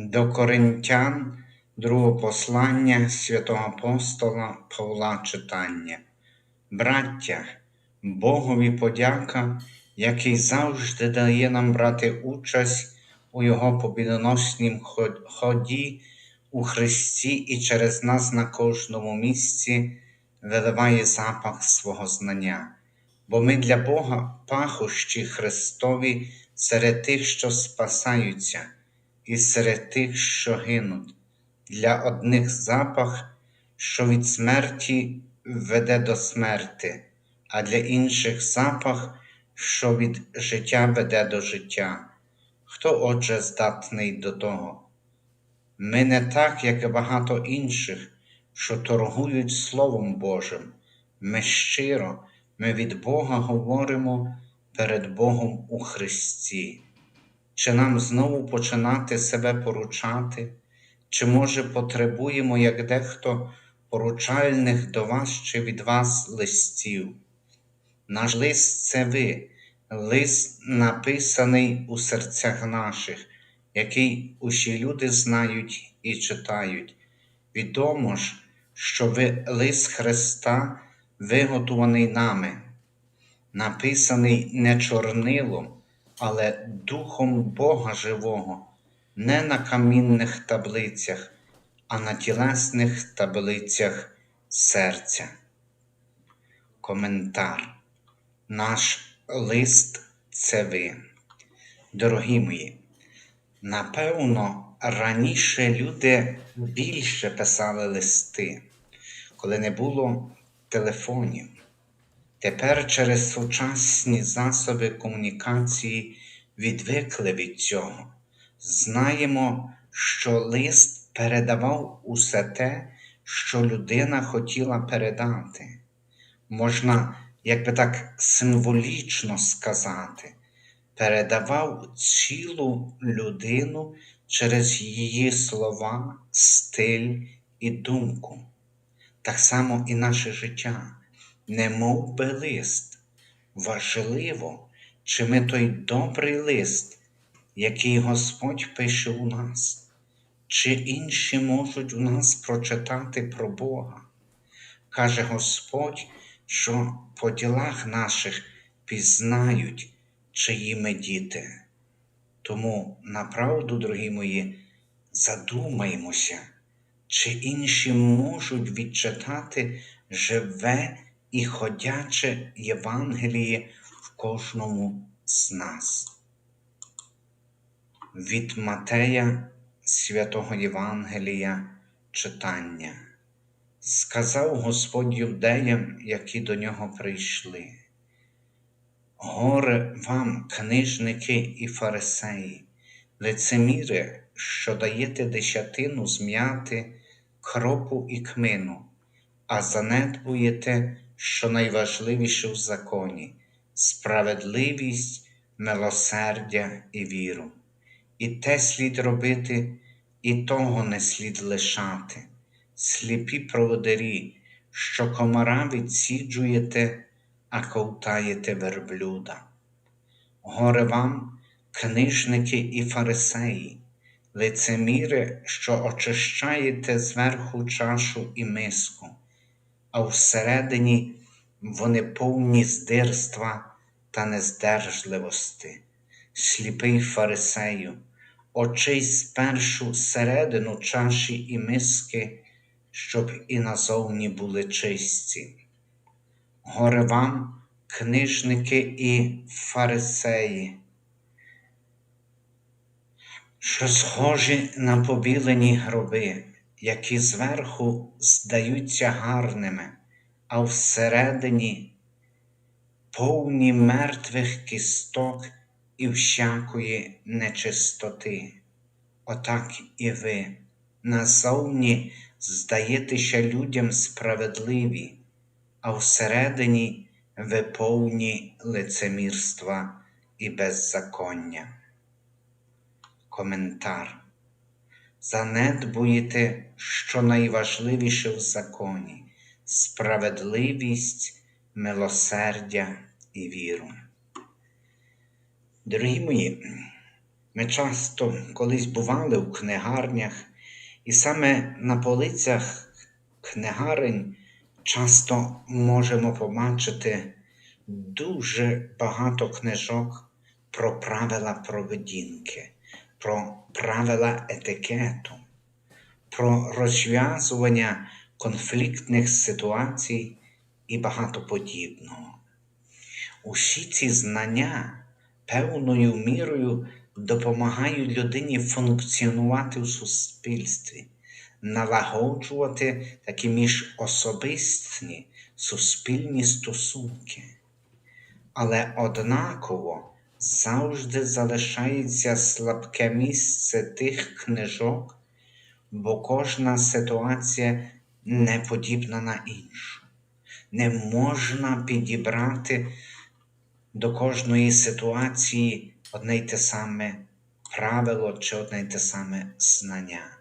До Коринтян, другого послання святого апостола Павла читання. Браття, Богові подяка, який завжди дає нам брати участь у Його побідоноснім ході у Христі і через нас на кожному місці виливає запах свого знання. Бо ми для Бога пахощі Христові серед тих, що спасаються і серед тих, що гинуть. Для одних запах, що від смерті веде до смерти, а для інших запах, що від життя веде до життя. Хто, отже, здатний до того? Ми не так, як і багато інших, що торгують Словом Божим. Ми щиро, ми від Бога говоримо перед Богом у Христі. Чи нам знову починати себе поручати, чи, може, потребуємо, як дехто, поручальних до вас чи від вас листів? Наш лист це ви, лист, написаний у серцях наших, який усі люди знають і читають. Відомо ж, що ви лист Христа, виготований нами, написаний не чорнилом, але Духом Бога Живого, не на камінних таблицях, а на тілесних таблицях серця. Коментар. Наш лист це ви. Дорогі мої, напевно, раніше люди більше писали листи, коли не було телефонів. Тепер через сучасні засоби комунікації відвикли від цього. Знаємо, що лист передавав усе те, що людина хотіла передати. Можна, як би так символічно сказати, передавав цілу людину через її слова, стиль і думку. Так само і наше життя не мов би лист. Важливо, чи ми той добрий лист, який Господь пише у нас, чи інші можуть у нас прочитати про Бога. Каже Господь, що по ділах наших пізнають, чиї ми діти. Тому, направду, дорогі мої, задумаймося, чи інші можуть відчитати живе і ходяче Євангеліє в кожному з нас. Від Матея святого Євангелія читання. Сказав Господь юдеям, які до нього прийшли. Горе вам, книжники і фарисеї, лицеміри, що даєте десятину з м'яти, кропу і кмину, а занедбуєте, що найважливіше в законі справедливість, милосердя і віру. І те слід робити, і того не слід лишати. Сліпі проводарі, що комара відсіджуєте, а ковтаєте верблюда. Горе вам, книжники і фарисеї, лицеміри, що очищаєте зверху чашу і миску, а всередині вони повні здирства та нездержливости. Сліпий фарисею, очей спершу середину чаші і миски, щоб і назовні були чисті. Горе вам, книжники і фарисеї, що схожі на побілені гроби, які зверху здаються гарними, а всередині повні мертвих кісток і всякої нечистоти. Отак і ви, назовні здаєтеся людям справедливі, а всередині ви повні лицемірства і беззаконня. Коментар. Занедбуєте, що найважливіше в законі справедливість, милосердя і віру. Дорогі мої, ми часто колись бували в книгарнях, і саме на полицях книгарень часто можемо побачити дуже багато книжок про правила поведінки, про правила етикету, про розв'язування конфліктних ситуацій і багато подібного. Усі ці знання певною мірою допомагають людині функціонувати в суспільстві, налагоджувати такі міжособистні суспільні стосунки. Але однаково завжди залишається слабке місце тих книжок, бо кожна ситуація не подібна на іншу. Не можна підібрати до кожної ситуації одне й те саме правило чи одне й те саме знання.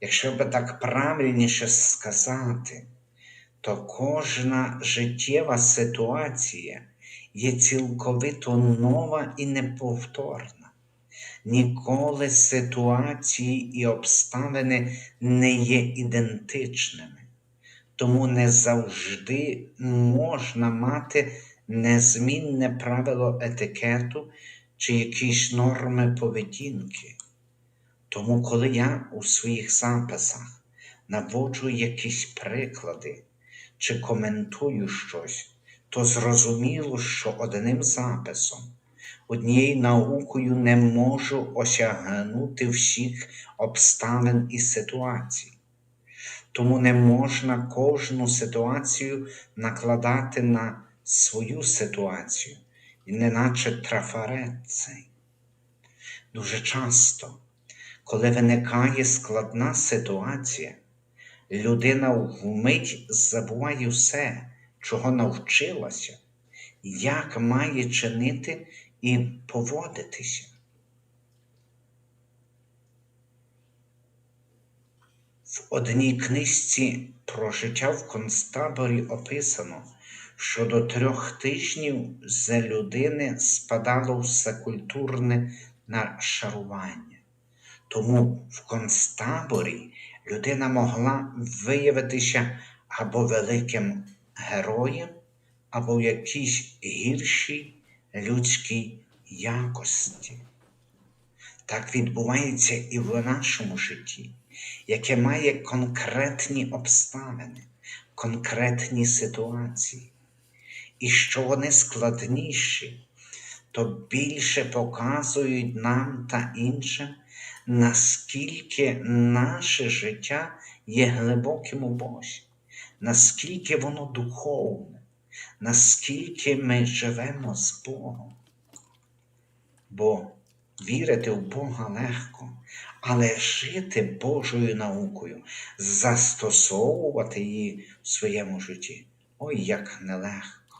Якщо би так правильніше сказати, то кожна життєва ситуація є цілковито нова і неповторна. Ніколи ситуації і обставини не є ідентичними, тому не завжди можна мати незмінне правило етикету чи якісь норми поведінки. Тому, коли я у своїх записах наводжу якісь приклади чи коментую щось, то зрозуміло, що одним записом, однією наукою не можу осягнути всіх обставин і ситуацій. Тому не можна кожну ситуацію накладати на свою ситуацію, і неначе трафарет цей. Дуже часто, коли виникає складна ситуація, людина вмить забуває все, чого навчилася, як має чинити і поводитися. В одній книжці про життя в концтаборі описано, що до трьох тижнів з людини спадало все культурне нашарування. Тому в концтаборі людина могла виявитися або великим героєм, або в якійсь гіршій людській якості. Так відбувається і в нашому житті, яке має конкретні обставини, конкретні ситуації. І що вони складніші, то більше показують нам та іншим, наскільки наше життя є глибоким у Бозі, наскільки воно духовне, наскільки ми живемо з Богом. Бо вірити в Бога легко, але жити Божою наукою, застосовувати її в своєму житті. Ой, як нелегко.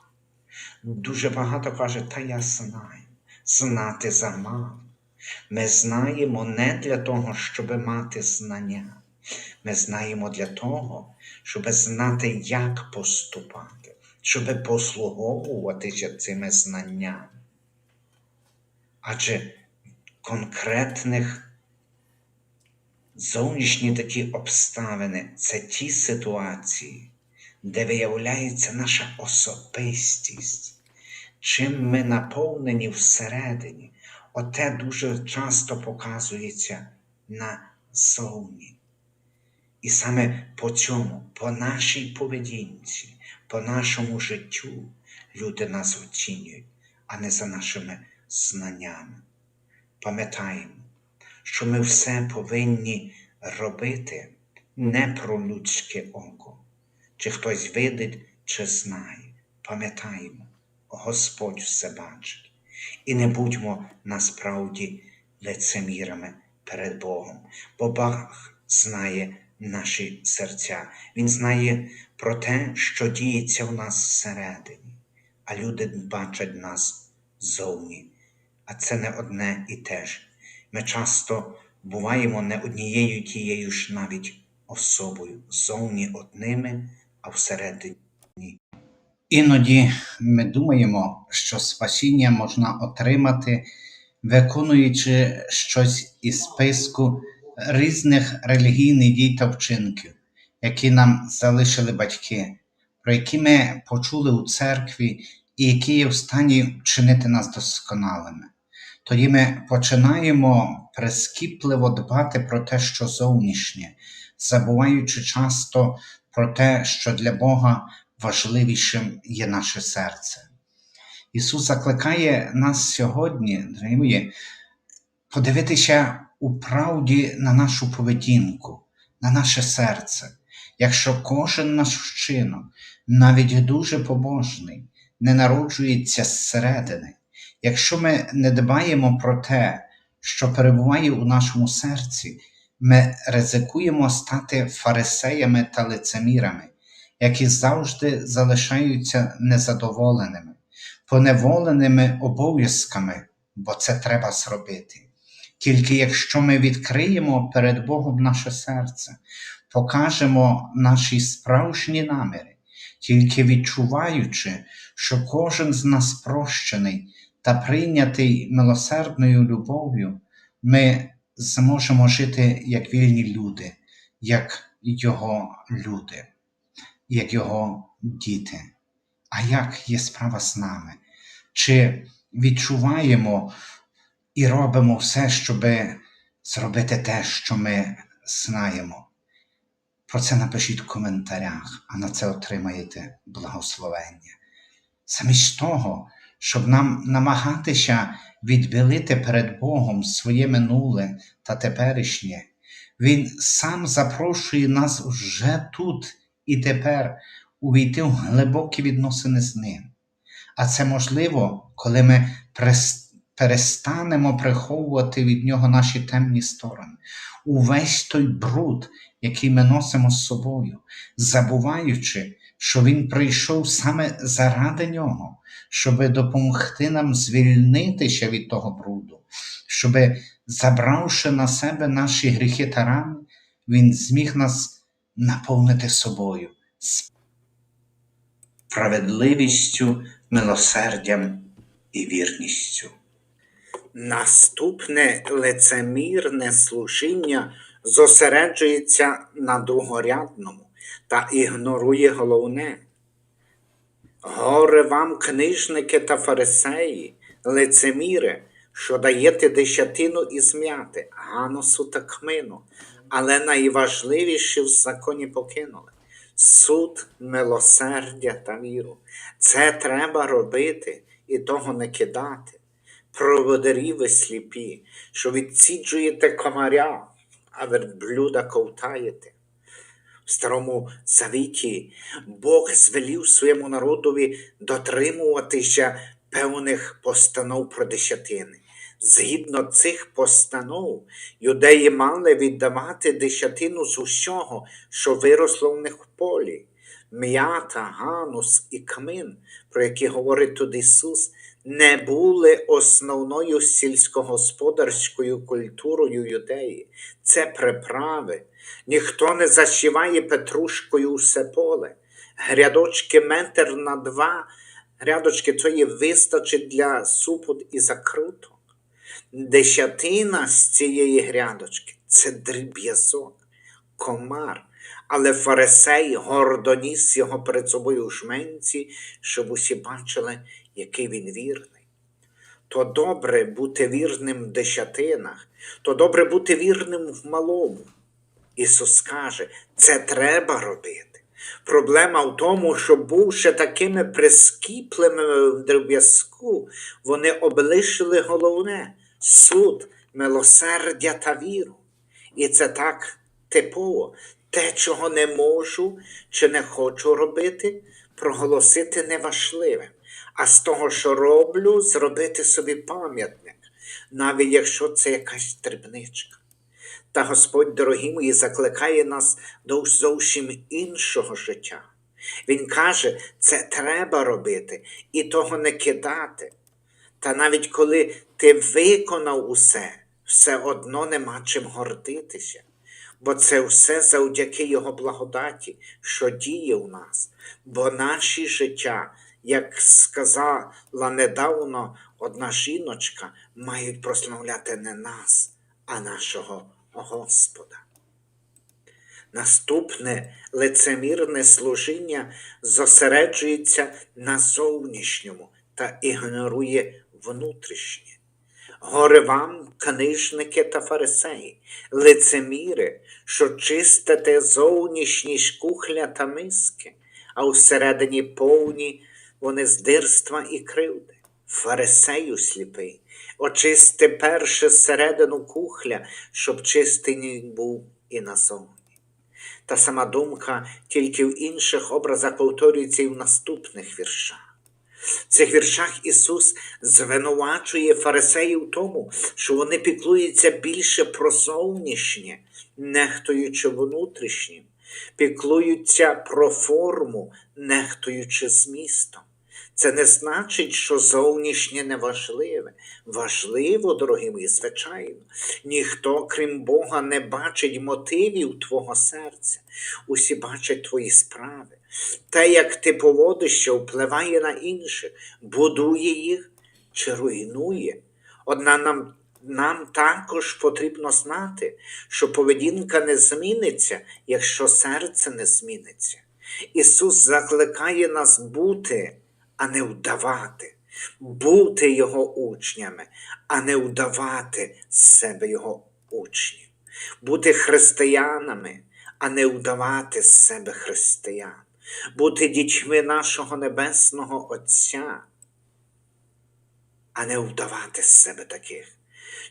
Дуже багато каже, та я знаю, знати замало. Ми знаємо не для того, щоб мати знання. Ми знаємо для того, щоб знати, як поступати, щоб послуговуватися цими знаннями. Адже конкретних зовнішні такі обставини це ті ситуації, де виявляється наша особистість, чим ми наповнені всередині, оте дуже часто показується назовні. І саме по цьому, по нашій поведінці, по нашому життю люди нас оцінюють, а не за нашими знаннями. Пам'ятаємо, що ми все повинні робити не про людське око, чи хтось видить, чи знає. Пам'ятаємо, Господь все бачить. І не будьмо насправді лицемірами перед Богом, бо Бог знає наші серця. Він знає про те, що діється в нас всередині, а люди бачать нас зовні. А це не одне і те ж. Ми часто буваємо не однією тією ж навіть особою, зовні одними, а всередині. Іноді ми думаємо, що спасіння можна отримати, виконуючи щось із списку різних релігійних дій та вчинків, які нам залишили батьки, про які ми почули у церкві і які є в стані вчинити нас досконалими. Тоді ми починаємо прискіпливо дбати про те, що зовнішнє, забуваючи часто про те, що для Бога важливішим є наше серце. Ісус закликає нас сьогодні, подивитися у правді на нашу поведінку, на наше серце. Якщо кожен наш вчинок, навіть дуже побожний, не народжується зсередини, якщо ми не дбаємо про те, що перебуває у нашому серці, ми ризикуємо стати фарисеями та лицемірами, які завжди залишаються незадоволеними, поневоленими обов'язками, бо це треба зробити. Тільки якщо ми відкриємо перед Богом наше серце, покажемо наші справжні наміри, тільки відчуваючи, що кожен з нас прощений та прийнятий милосердною любов'ю, ми зможемо жити як вільні люди, як Його люди, як Його діти. А як є справа з нами? Чи відчуваємо і робимо все, щоб зробити те, що ми знаємо? Про це напишіть в коментарях, а на це отримаєте благословення. Замість того, щоб нам намагатися відбілити перед Богом своє минуле та теперішнє, Він сам запрошує нас вже тут і тепер увійти в глибокі відносини з ним. А це можливо, коли ми прес- перестанемо приховувати від нього наші темні сторони, увесь той бруд, який ми носимо з собою, забуваючи, що Він прийшов саме заради нього, щоб допомогти нам звільнитися від того бруду, щоб, забравши на себе наші гріхи та рани, Він зміг нас наповнити собою справедливістю, милосердям і вірністю. Наступне лицемірне служіння зосереджується на другорядному та ігнорує головне. Горе вам, книжники та фарисеї, лицеміри, що даєте десятину із м'яти, ганосу та кмину, але найважливіше в законі покинули суд, милосердя та віру. Це треба робити і того не кидати. Проводарі ви сліпі, що відсіджуєте комаря, а верблюда ковтаєте. В старому завіті Бог звелів своєму народові дотримуватися певних постанов про десятини. Згідно цих постанов, юдеї мали віддавати десятину з усього, що виросло в них в полі. М'ята, ганус і камин, про які говорить тут Ісус, не були основною сільськогосподарською культурою юдеї. Це приправи. Ніхто не зашиває петрушкою усе поле. Грядочки метр на два, грядочки тої вистачить для супу і закруток. Десятина з цієї грядочки це дріб'язок, комар, але фарисей гордо ніс його перед собою у жменці, щоб усі бачили, який він вірний. То добре бути вірним в десятинах, то добре бути вірним в малому. Ісус каже, це треба робити. Проблема в тому, що, бувши такими прискіпливими в дріб'язку, вони облишили головне суд, милосердя та віру. І це так типово. Те, чого не можу чи не хочу робити, проголосити неважливим, а з того, що роблю, зробити собі пам'ятник, навіть якщо це якась дрібничка. Та Господь, дорогі мої, закликає нас до зовсім іншого життя. Він каже, це треба робити і того не кидати. Та навіть коли ти виконав усе, все одно нема чим гордитися, бо це все завдяки Його благодаті, що діє у нас. Бо наші життя, як сказала недавно одна жіночка, мають прославляти не нас, а нашого Господа. Наступне лицемірне служіння зосереджується на зовнішньому та ігнорує внутрішнє. Горе вам, книжники та фарисеї, лицеміри, що чистите зовнішні кухля та миски, а всередині повні вони здирства і кривди. Фарисею сліпий, очисти перше середину кухля, щоб чистий був і назовні. Та сама думка тільки в інших образах повторюється і в наступних віршах. В цих віршах Ісус звинувачує фарисеїв тому, що вони піклуються більше про зовнішнє, нехтуючи внутрішнім, піклуються про форму, нехтуючи змістом. Це не значить, що зовнішнє не важливе. Важливо, дорогі мої, звичайно. Ніхто, крім Бога, не бачить мотивів твого серця. Усі бачать твої справи. Те, як ти поводишся, впливає на інших, будує їх чи руйнує. Одна нам, нам також потрібно знати, що поведінка не зміниться, якщо серце не зміниться. Ісус закликає нас бути а не вдавати, бути його учнями, а не вдавати себе його учнів, бути християнами, а не вдавати себе християн, бути дітьми нашого Небесного Отця, а не вдавати себе таких.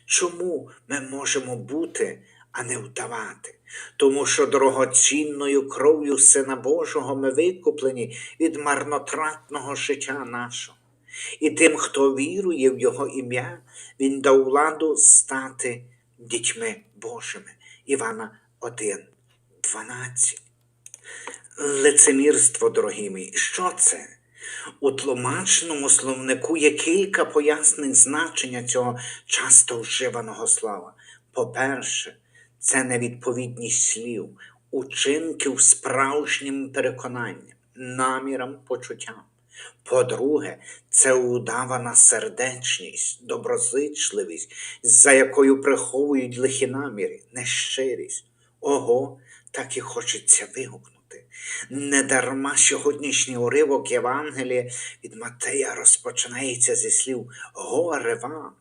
Чому ми можемо бути, а не вдавати? Тому що дорогоцінною кров'ю Сина Божого ми викуплені від марнотратного життя нашого. І тим, хто вірує в Його ім'я, Він дав владу стати дітьми Божими. Івана 1, 12. Лицемірство, дорогі мої, що це? У тлумачному словнику є кілька пояснень значення цього часто вживаного слова. По-перше, це невідповідність слів, учинків справжнім переконанням, намірам, почуттям. По-друге, це удавана сердечність, доброзичливість, за якою приховують лихі наміри, нещирість. Ого, так і хочеться вигукнути. Недарма сьогоднішній уривок Євангелія від Матея розпочинається зі слів Горе вам.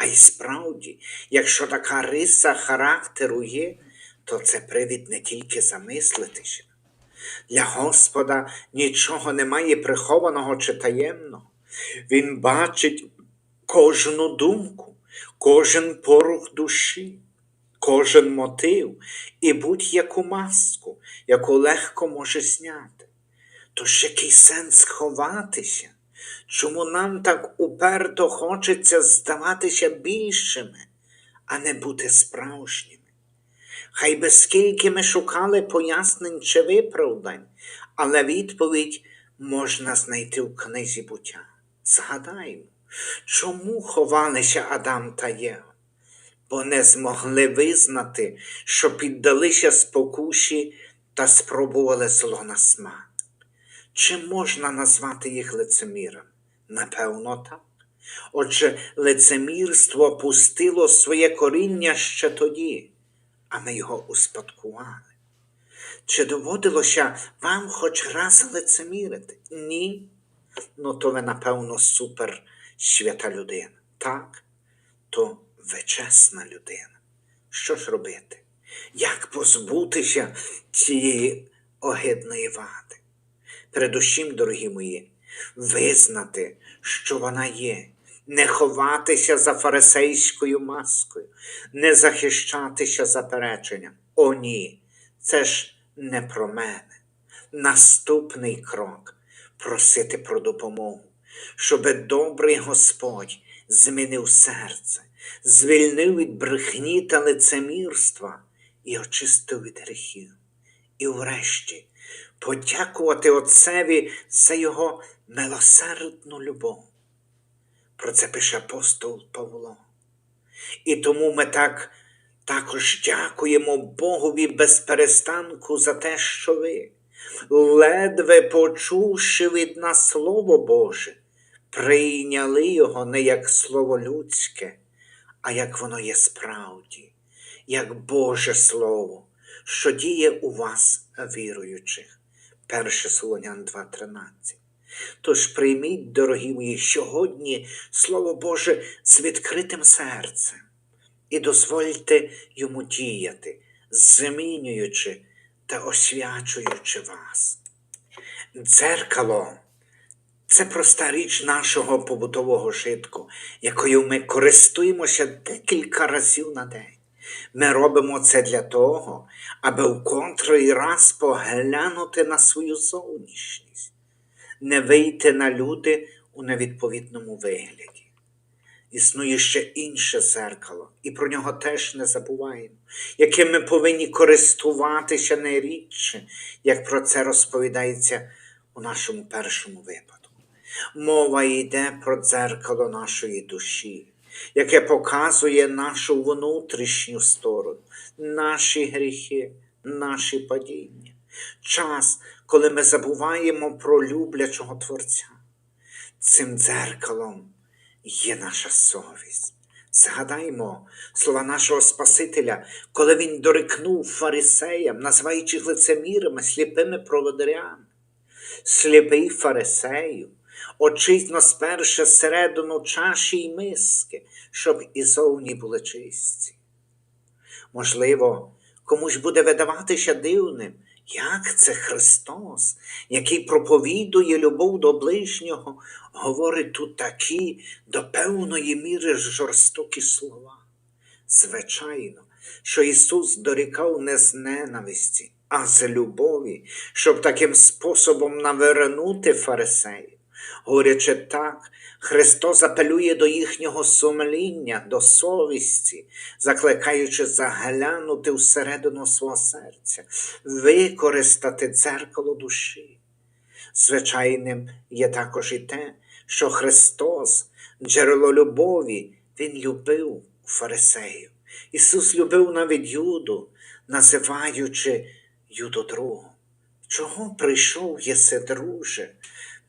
А й справді, якщо така риса характеру є, то це привід не тільки замислитися. Для Господа нічого немає прихованого чи таємного. Він бачить кожну думку, кожен порух душі, кожен мотив і будь-яку маску, яку легко може зняти. Тож який сенс ховатися? Чому нам так уперто хочеться здаватися більшими, а не бути справжніми? Хай би скільки ми шукали пояснень чи виправдань, але відповідь можна знайти в книзі буття. Згадаймо, чому ховалися Адам та Єва? Бо не змогли визнати, що піддалися спокуші та спробували зло на смак. Чи можна назвати їх лицеміром? Напевно, так. Отже, лицемірство пустило своє коріння ще тоді, а ми його успадкували. Чи доводилося вам хоч раз лицемірити? Ні. Ну, то ви, напевно, супер свята людина. Так, то ви чесна людина. Що ж робити? Як позбутися цієї огидної вади? Передусім, дорогі мої, визнати, що вона є, не ховатися за фарисейською маскою, не захищатися запереченням. О, ні, це ж не про мене. Наступний крок просити про допомогу, щоб добрий Господь змінив серце, звільнив від брехні та лицемірства і очистив від гріхів. І врешті подякувати Отцеві за його милосердну любов. Про це пише апостол Павло. І тому ми так також дякуємо Богові без перестанку за те, що ви, ледве почувши від нас Слово Боже, прийняли його не як слово людське, а як воно є справді, як Боже Слово, що діє у вас, віруючих. 1 Солонян 2.13. Тож прийміть, дорогі мої, сьогодні Слово Боже з відкритим серцем і дозвольте йому діяти, змінюючи та освячуючи вас. Дзеркало це проста річ нашого побутового житку, якою ми користуємося декілька разів на день. Ми робимо це для того, аби в котрий раз поглянути на свою зовнішність, не вийти на люди у невідповідному вигляді. Існує ще інше зеркало, і про нього теж не забуваємо, яким ми повинні користуватися не рідше, як про це розповідається у нашому першому випадку. Мова йде про дзеркало нашої душі, яке показує нашу внутрішню сторону, наші гріхи, наші падіння. Час, коли ми забуваємо про люблячого Творця. Цим дзеркалом є наша совість. Згадаймо слова нашого Спасителя, коли він дорикнув фарисеям, називаючи лицемірами, сліпими проводарями. Сліпий фарисею, очисно сперше середину чаші й миски, щоб і зовні були чисті. Можливо, комусь буде видаватися дивним, як це Христос, який проповідує любов до ближнього, говорить тут такі до певної міри жорстокі слова. Звичайно, що Ісус дорікав не з ненависті, а з любові, щоб таким способом навернути фарисеїв. Говорячи так, Христос апелює до їхнього сумління, до совісті, закликаючи заглянути всередину свого серця, використати дзеркало душі. Звичайним є також і те, що Христос, джерело любові, Він любив фарисеїв. Ісус любив навіть Юду, називаючи Юду другом. Чого прийшов єси, друже?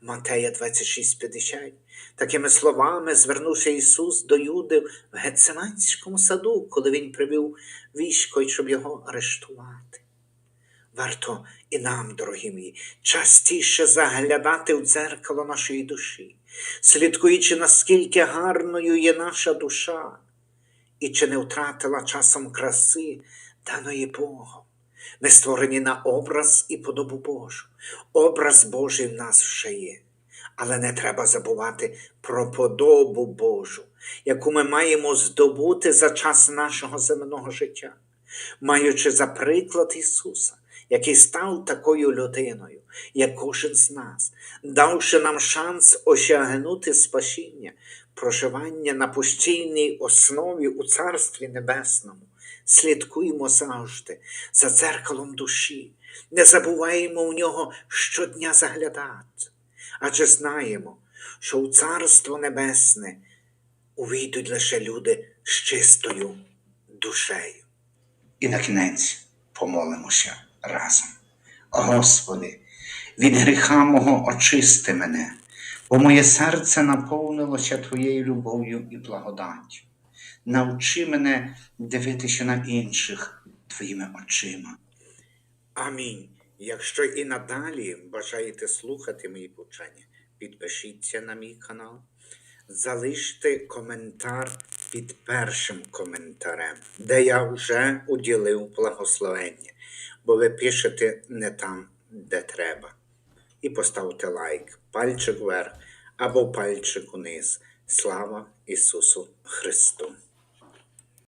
Матея 26,50. Такими словами звернувся Ісус до Юди в Гецеманському саду, коли Він привів військо, щоб його арештувати. Варто і нам, дорогі мої, частіше заглядати в дзеркало нашої душі, слідкуючи, наскільки гарною є наша душа, і чи не втратила часом краси, даної Богом. Ми створені на образ і подобу Божу. Образ Божий в нас вже є. Але не треба забувати про подобу Божу, яку ми маємо здобути за час нашого земного життя, маючи за приклад Ісуса, який став такою людиною, як кожен з нас, давши нам шанс осягнути спасіння, проживання на постійній основі у Царстві Небесному. Слідкуємо завжди за дзеркалом душі, не забуваємо в нього щодня заглядати, адже знаємо, що у Царство Небесне увійдуть лише люди з чистою душею. І на кінець помолимося разом. Господи, від гріха мого очисти мене, бо моє серце наповнилося Твоєю любов'ю і благодаттю. Навчи мене дивитися на інших Твоїми очима. Амінь. Якщо і надалі бажаєте слухати мої повчання, підпишіться на мій канал, залиште коментар під першим коментарем, де я вже уділив благословення, бо ви пишете не там, де треба. І поставте лайк, пальчик вверх або пальчик униз. Слава Ісусу Христу!